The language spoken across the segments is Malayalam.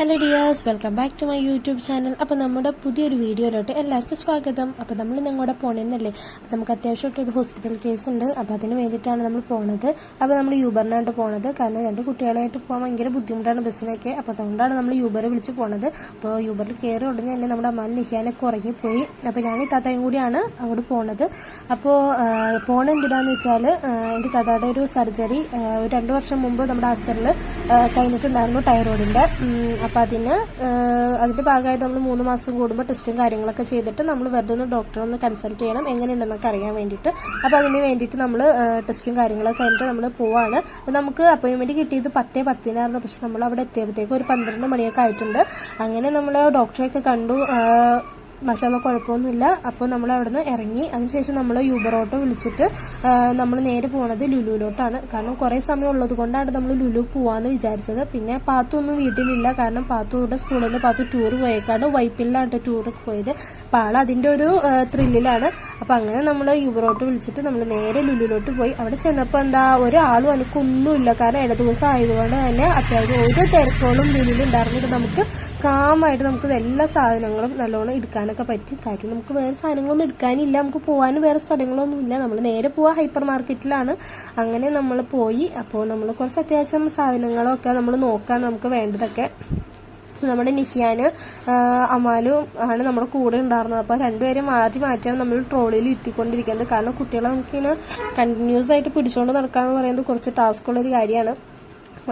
Hello dears welcome back to my YouTube channel അപ്പോൾ നമ്മുടെ പുതിയൊരു വീഡിയോയിലോട്ട് എല്ലാവർക്കും സ്വാഗതം. അപ്പോൾ നമ്മൾ ഇന്ന് പോണെന്നല്ലേ? അപ്പോൾ നമുക്ക് അത്യാവശ്യമായിട്ട് ഒരു ഹോസ്പിറ്റൽ കേസ് ഉണ്ട്. അപ്പോൾ അതിന് വേണ്ടിയിട്ടാണ് നമ്മൾ പോണത്. അപ്പോൾ നമ്മൾ യൂബറിനായിട്ട് പോണത്. കാരണം രണ്ട് കുട്ടികളായിട്ട് പോകാൻ ഭയങ്കര ബുദ്ധിമുട്ടാണ് ബസ്സിനൊക്കെ. അപ്പോൾ അതുകൊണ്ടാണ് നമ്മൾ യൂബർ വിളിച്ച് പോണത്. അപ്പോൾ യൂബറിൽ കയറി ഉടനെ തന്നെ നമ്മുടെ അമ്മാൻ നിഹാനൊക്കെ ഉറങ്ങിപ്പോയി. അപ്പോൾ ഞാൻ ഈ താത്തയും കൂടിയാണ് അവിടെ പോണത്. അപ്പോൾ പോണ എന്തിനാന്ന് വെച്ചാൽ എന്റെ താത്തയുടെ ഒരു സർജറി ഒരു രണ്ട് വർഷം മുമ്പ് നമ്മുടെ ആസ്റ്ററിൽ കഴിഞ്ഞിട്ടുണ്ടായിരുന്നു തൈറോയിഡിന്റെ അപ്പോൾ അതിന് അതിന്റെ ഭാഗമായിട്ട് നമ്മൾ മൂന്ന് മാസം കൂടുമ്പോൾ ടെസ്റ്റും കാര്യങ്ങളൊക്കെ ചെയ്തിട്ട് നമ്മൾ വെറുതെ ഒന്ന് ഡോക്ടറെ ഒന്ന് കൺസൾട്ട് ചെയ്യണം. എങ്ങനെയുണ്ടെന്നൊക്കെ അറിയാൻ വേണ്ടിയിട്ട്. അപ്പോൾ അതിന് വേണ്ടിയിട്ട് നമ്മൾ ടെസ്റ്റും കാര്യങ്ങളൊക്കെ കഴിഞ്ഞിട്ട് നമ്മൾ പോവാണ്. അപ്പോൾ നമുക്ക് അപ്പോയിൻമെന്റ് കിട്ടിയത് പത്തേ പത്തിനായിരുന്നു. പക്ഷെ നമ്മൾ അവിടെ എത്തിയപ്പോഴത്തേക്ക് ഒരു പന്ത്രണ്ട് മണിയൊക്കെ ആയിട്ടുണ്ട്. അങ്ങനെ നമ്മൾ ഡോക്ടറെയൊക്കെ കണ്ടു. മഷാല കുഴപ്പമൊന്നുമില്ല. അപ്പോൾ നമ്മൾ അവിടെ നിന്ന് ഇറങ്ങി. അതിനുശേഷം നമ്മൾ യൂബർ ഓട്ടോ വിളിച്ചിട്ട് നമ്മൾ നേരെ പോകുന്നത് ലുലുവിലോട്ടാണ്. കാരണം കുറേ സമയം ഉള്ളത് കൊണ്ടാണ് നമ്മൾ ലുലു പോവാന്ന് വിചാരിച്ചത്. പിന്നെ പാത്തു ഒന്നും വീട്ടിലില്ല. കാരണം പാത്തുവിടെ സ്കൂളിൽ നിന്ന് പാത്തു ടൂർ പോയേക്കാണ്. വൈപ്പിലാണ് ടൂർ പോയത്. അപ്പോൾ ആൾ അതിന്റെ ഒരു ത്രില്ലിലാണ് അപ്പോൾ അങ്ങനെ നമ്മൾ യുവറോട്ട് വിളിച്ചിട്ട് നമ്മൾ നേരെ ലുലുവിലോട്ട് പോയി. അവിടെ ചെന്നപ്പോൾ എന്താ ഒരാളും എനിക്കൊന്നുമില്ല കാരണം ഇട ദിവസം ആയതുകൊണ്ട് തന്നെ അത്യാവശ്യം ഓരോ തിരക്കുകളും ലുലുവിൽ ഉണ്ടായിരുന്നിട്ട് നമുക്ക് കാമായിട്ട് നമുക്ക് എല്ലാ സാധനങ്ങളും നല്ലോണം എടുക്കാനൊക്കെ പറ്റി. കാര്യം നമുക്ക് വേറെ സാധനങ്ങളൊന്നും എടുക്കാനില്ല. നമുക്ക് പോകാനും വേറെ സ്ഥലങ്ങളൊന്നും ഇല്ല. നമ്മൾ നേരെ പോവാ ഹൈപ്പർ മാർക്കറ്റിലാണ്. അങ്ങനെ നമ്മൾ പോയി. അപ്പോൾ നമ്മൾ കുറച്ച് അത്യാവശ്യം സാധനങ്ങളൊക്കെ നമ്മൾ നോക്കാൻ നമുക്ക് വേണ്ടതൊക്കെ നമ്മുടെ നിഹിയാന് അമാലും ആണ് നമ്മുടെ കൂടെ ഉണ്ടായിരുന്നത്. അപ്പോൾ രണ്ടുപേരും മാറ്റി മാറ്റിയാണ് നമ്മൾ ട്രോളിയിൽ ഇരുത്തിക്കൊണ്ടിരിക്കുന്നത്. കാരണം കുട്ടികളെ നമുക്കിങ്ങനെ കണ്ടിന്യൂസ് ആയിട്ട് പിടിച്ചുകൊണ്ട് നടക്കാന്ന് പറയുന്നത് കുറച്ച് ടാസ്ക്കുള്ള ഒരു കാര്യമാണ്.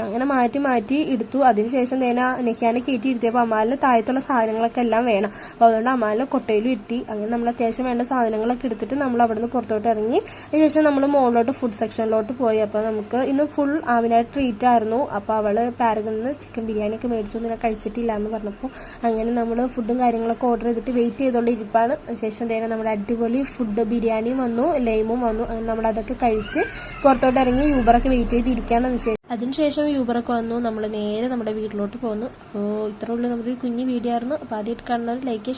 അങ്ങനെ മാറ്റി മാറ്റി എടുത്തു. അതിനുശേഷം നേന നെഹ്യാനെ കയറ്റി ഇരുത്തിയപ്പോൾ അമാലിന് താഴത്തുള്ള സാധനങ്ങളൊക്കെ എല്ലാം വേണം. അപ്പോൾ അതുകൊണ്ട് അമാലിനെ കൊട്ടയിലും ഇരുത്തി. അങ്ങനെ നമ്മൾ അത്യാവശ്യം വേണ്ട സാധനങ്ങളൊക്കെ എടുത്തിട്ട് നമ്മൾ അവിടുന്ന് പുറത്തോട്ട് ഇറങ്ങി. അതിനുശേഷം നമ്മൾ മുകളിലോട്ട് ഫുഡ് സെക്ഷനിലോട്ട് പോയി. അപ്പോൾ നമുക്ക് ഇന്ന് ഫുൾ ആവിനായിട്ട് ട്രീറ്റ് ആയിരുന്നു. അപ്പോൾ അവൾ പാരഗണിന്ന് ചിക്കൻ ബിരിയാണി ഒക്കെ മേടിച്ചു ഞാൻ കഴിച്ചിട്ടില്ല എന്ന് പറഞ്ഞപ്പോൾ അങ്ങനെ നമ്മൾ ഫുഡും കാര്യങ്ങളൊക്കെ ഓർഡർ ചെയ്തിട്ട് വെയിറ്റ് ചെയ്തുകൊണ്ട് ഇരിപ്പാണ് അതിനുശേഷം തന്നെ നമ്മുടെ അടിപൊളി ഫുഡ് ബിരിയാണിയും വന്നു ലൈമും വന്നു. അങ്ങനെ നമ്മൾ അതൊക്കെ കഴിച്ച് പുറത്തോട്ട് ഇറങ്ങി യൂബറൊക്കെ വെയിറ്റ് ചെയ്തിരിക്കുകയാണ്. അതിനുശേഷം യൂബറൊക്കെ വന്നു. നമ്മൾ നേരെ നമ്മുടെ വീട്ടിലോട്ട് പോന്നു. അപ്പോൾ ഇത്രയുള്ള നമ്മുടെ ഒരു കുഞ്ഞു വീഡിയോ ആയിരുന്നു. അപ്പോൾ ആദ്യമായിട്ട് കാണുന്നവർ ലൈക്ക്